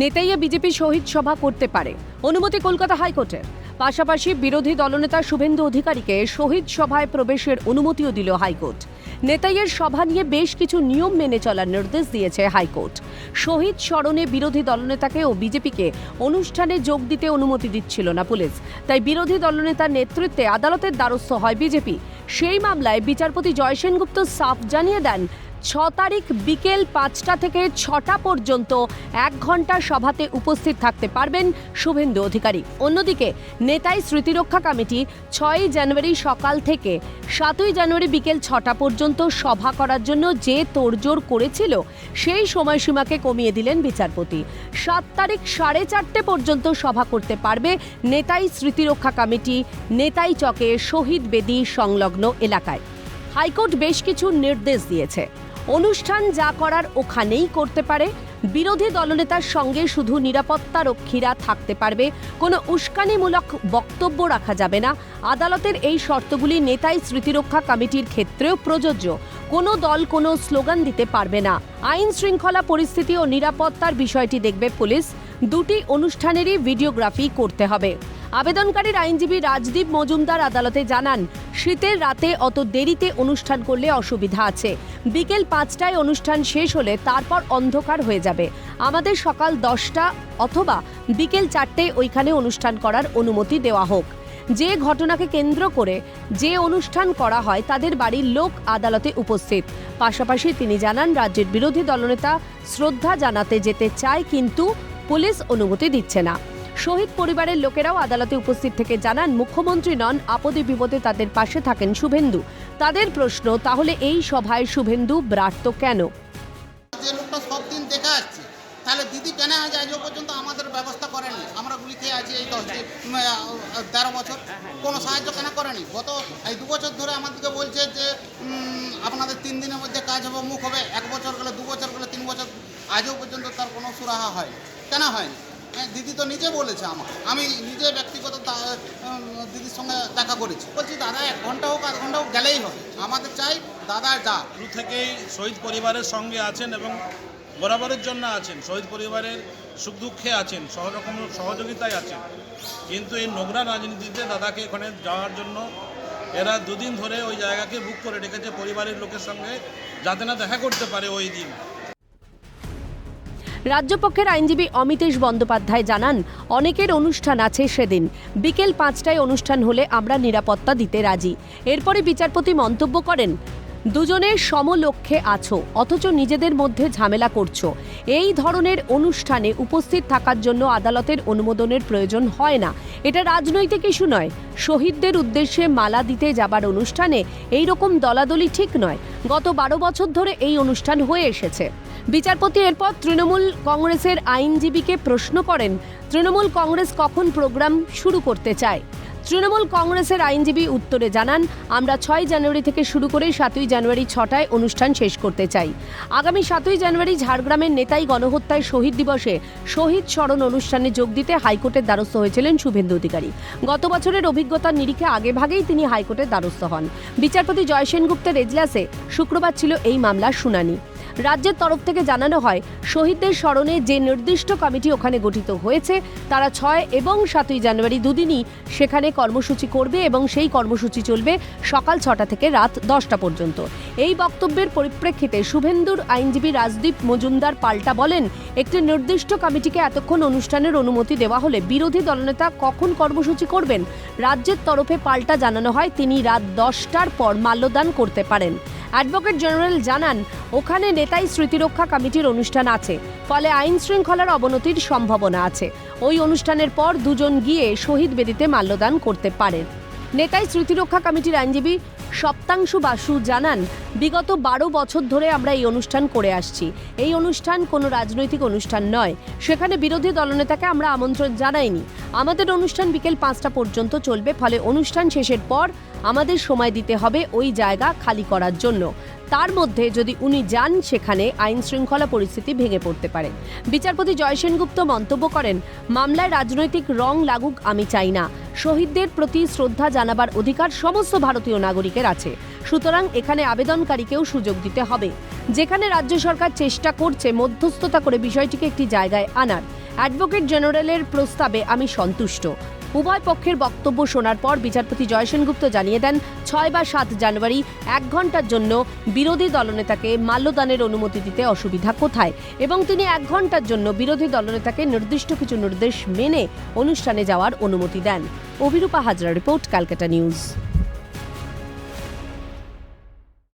নেতাইয়ে BJP শহীদ সভা করতে পারে। অনুমতি কলকাতা হাইকোর্টের। পাশাপাশি বিরোধী দলনেতা শুভেন্দু অধিকারীকে শহীদ সভায় প্রবেশের অনুমতিও দিল হাইকোর্ট। নেতাইয়ের সভা নিয়ে বেশ কিছু নিয়ম মেনে চলার নির্দেশ দিয়েছে হাইকোর্ট। শহীদ স্মরণে বিরোধী দলনেতাকে ও বিজেপিকে অনুষ্ঠানে যোগ দিতে অনুমতি দিচ্ছিল না পুলিশ। তাই বিরোধী দলনেতার নেতৃত্বে আদালতের দ্বারস্থ হয় বিজেপি। সেই মামলায় বিচারপতি জয় সেনগুপ্ত সাফ জানিয়ে দেন ছ তারিখ বিকেল পাঁচটা থেকে ছটা পর্যন্ত এক ঘণ্টা সভাতে উপস্থিত থাকতে পারবেন শুভেন্দু অধিকারী। অন্যদিকে নেতাই স্মৃতিরক্ষা কমিটি ছয়ই জানুয়ারি সকাল থেকে সাতই জানুয়ারি বিকেল ছটা পর্যন্ত সভা করার জন্য যে তোড়জোড় করেছিল সেই সময়সীমাকে কমিয়ে দিলেন বিচারপতি। সাত তারিখ সাড়ে চারটে পর্যন্ত সভা করতে পারবে নেতাই স্মৃতিরক্ষা কমিটি, নেতাই চকে শহীদ বেদি সংলগ্ন এলাকায়। হাইকোর্ট বেশ কিছু নির্দেশ দিয়েছে। অনুষ্ঠান যা করার ওখানেই করতে পারে। বিরোধী দলনেতার সঙ্গে শুধু নিরাপত্তা রক্ষীরা থাকতে পারবে। কোনো উস্কানিমূলক বক্তব্য রাখা যাবে না। আদালতের এই শর্তগুলি নেতাই স্মৃতিরক্ষা কমিটির ক্ষেত্রেও প্রযোজ্য। কোনো দল কোনো স্লোগান দিতে পারবে না। আইন শৃঙ্খলা পরিস্থিতি ও নিরাপত্তার বিষয়টি দেখবে পুলিশ। দুটি অনুষ্ঠানেরই ভিডিওগ্রাফি করতে হবে। আবেদনকারীর আইনজীবী রাজদীপ মজুমদার আদালতে জানান, শীতের রাতে অত দেরিতে অনুষ্ঠান করলে অসুবিধা আছে। বিকেল পাঁচটায় অনুষ্ঠান শেষ হলে তারপর অন্ধকার হয়ে যাবে। আমাদের সকাল দশটা অথবা বিকেল চারটে ওইখানে অনুষ্ঠান করার অনুমতি দেওয়া হোক। যে ঘটনাকে কেন্দ্র করে যে অনুষ্ঠান করা হয়, তাদের বাড়ির লোক আদালতে উপস্থিত। পাশাপাশি তিনি জানান, রাজ্যের বিরোধী দলনেতা শ্রদ্ধা জানাতে যেতে চায়, কিন্তু পুলিশ অনুমতি দিচ্ছে না। শহীদ পরিবারের লোকেরাও আদালতে উপস্থিত থেকে জানান, মুখ্যমন্ত্রী নন, আপদে বিপদে তাদের পাশে থাকেন শুভেন্দু। তাদের প্রশ্ন, তাহলে এই সভায় শুভেন্দু ব্রাত্য কেন? লোকটা সব দিন দেখে আসছে, তাহলে দিদি কেন আজ আজও পর্যন্ত আমাদের ব্যবস্থা করেনি? আমরা গুলি খেয়ে আছি এই দশ তেরো বছর, কোনো সাহায্য কেন করেনি? গত এই দু বছর ধরে আমাদেরকে বলছে যে আপনাদের তিন দিনের মধ্যে কাজ হবে, মুখ হবে, এক বছর গেলে, দু বছর গেলে, তিন বছর, আজও পর্যন্ত তার কোনো সুরাহা হয় কেন হয়নি? হ্যাঁ, দিদি তো নিজে বলেছে আমার। আমি নিজে ব্যক্তিগত দিদির সঙ্গে দেখা করেছি। বলছি দাদা এক ঘণ্টা হোক আধ ঘণ্টা হোক গেলেই হবে। আমাদের চাই দাদা যা। শুরু থেকেই শহীদ পরিবারের সঙ্গে আছেন এবং বরাবরের জন্য আছেন। শহীদ পরিবারের সুখ দুঃখে আছেন সব রকম সহযোগিতায় আছেন। কিন্তু এই নোংরা রাজনীতিতে দাদাকে এখানে যাওয়ার জন্য এরা দুদিন ধরে ওই জায়গাকে বুক করে রেখেছে। পরিবারের লোকের সঙ্গে যাতে না দেখা করতে পারে ওই দিন। রাজ্যপক্ষের আইনজীবী অমিতেশ বন্দ্যোপাধ্যায় জানান, অনেকের অনুষ্ঠান আছে সেদিন। বিকেল পাঁচটায় অনুষ্ঠান হলে আমরা নিরাপত্তা দিতে রাজি। এরপরে বিচারপতি মন্তব্য করেন দুজনের সমলক্ষ্যে আছো, অথচ নিজেদের মধ্যে ঝামেলা করছ। এই ধরনের অনুষ্ঠানে উপস্থিত থাকার জন্য আদালতের অনুমোদনের প্রয়োজন হয় না। এটা রাজনৈতিক ইস্যু নয়। শহীদদের উদ্দেশ্যে মালা দিতে যাবার অনুষ্ঠানে এই রকম দলাদলি ঠিক নয়। গত বারো বছর ধরে এই অনুষ্ঠান হয়ে এসেছে। বিচারপতি এরপর তৃণমূল কংগ্রেসের আইনজীবীকে প্রশ্ন করেন, তৃণমূল কংগ্রেস কখন প্রোগ্রাম শুরু করতে চায়? তৃণমূল কংগ্রেসের আইনজীবী উত্তরে জানান, আমরা ছয় জানুয়ারি থেকে শুরু করে সাতই জানুয়ারি ছটায় অনুষ্ঠান শেষ করতে চাই। আগামী সাতই জানুয়ারি ঝাড়গ্রামের নেতাই গণহত্যায় শহীদ দিবসে শহীদ স্মরণ অনুষ্ঠানে যোগ দিতে হাইকোর্টের দ্বারস্থ হয়েছিলেন শুভেন্দু অধিকারী। গত বছরের অভিজ্ঞতার নিরিখে আগেভাগেই তিনি হাইকোর্টের দ্বারস্থ হন। বিচারপতি জয় সেনগুপ্তের এজলাসে শুক্রবার ছিল এই মামলার শুনানি। রাজ্যের তরফ থেকে জানানো হয়, শহীদদের স্মরণে যে নির্দিষ্ট কমিটি ওখানে গঠিত হয়েছে, তারা ছয় এবং সাতই জানুয়ারি দুদিনই সেখানে কর্মসূচি করবে এবং সেই কর্মসূচি চলবে সকাল ছটা থেকে রাত দশটা পর্যন্ত। এই বক্তব্যের পরিপ্রেক্ষিতে শুভেন্দুর আইনজীবী রাজদীপ মজুমদার পাল্টা বলেন, একটি নির্দিষ্ট কমিটিকে এতক্ষণ অনুষ্ঠানের অনুমতি দেওয়া হলে বিরোধী দলনেতা কখন কর্মসূচি করবেন? রাজ্যের তরফে পাল্টা জানানো হয়, তিনি রাত দশটার পর মাল্যদান করতে পারেন। অ্যাডভোকেট জেনারেল জানান, ওখানে নেতাই স্মৃতিরক্ষা কমিটির অনুষ্ঠান আছে। ফলে আইন শৃঙ্খলার অবনতির সম্ভাবনা আছে। ওই অনুষ্ঠানের পর দুজন গিয়ে শহীদ বেদিতে মাল্যদান করতে পারেন। নেতাই স্মৃতিরক্ষা কমিটির আইনজীবী সপ্তাংশু বাসু জানান, বিগত বারো বছর ধরে আমরা এই অনুষ্ঠান করে আসছি। এই অনুষ্ঠান কোনো রাজনৈতিক অনুষ্ঠান নয়। সেখানে বিরোধী দলনেতাকে আমরা আমন্ত্রণ জানাইনি। আমাদের অনুষ্ঠান বিকেল পাঁচটা পর্যন্ত চলবে, ফলে অনুষ্ঠান শেষের পর আমাদের সময় দিতে হবে ওই জায়গা খালি করার জন্য। তার মধ্যে যদি উনি যান, সেখানে আইন শৃঙ্খলা পরিস্থিতি ভেঙে পড়তে পারে। বিচারপতি জয় সেনগুপ্ত মন্তব্য করেন, মামলায় রাজনৈতিক রং লাগুক, আমি চাই না। শহীদদের প্রতি শ্রদ্ধা জানাবার অধিকার সমস্ত ভারতীয় নাগরিকের আছে। সুতরাং এখানে আবেদনকারীকেও সুযোগ দিতে হবে। যেখানে রাজ্য সরকার চেষ্টা করছে মধ্যস্থতা করে বিষয়টিকে একটি জায়গায় আনার। অ্যাডভোকেট জেনারেলের প্রস্তাবে আমি সন্তুষ্ট। উভয় পক্ষের বক্তব্য শোনার পর বিচারপতি জয়সেনগুপ্ত জানিয়ে দেন, ছয় বা সাত জানুয়ারি, এক ঘণ্টার জন্য বিরোধী দলনেতাকে মাল্যদানের অনুমতি দিতে অসুবিধা কোথায়? এবং তিনি এক ঘণ্টার জন্য বিরোধী দলনেতাকে নির্দিষ্ট কিছু নির্দেশ মেনে অনুষ্ঠানে যাওয়ার অনুমতি দেন। Abhirupa Hazra report, Calcutta news.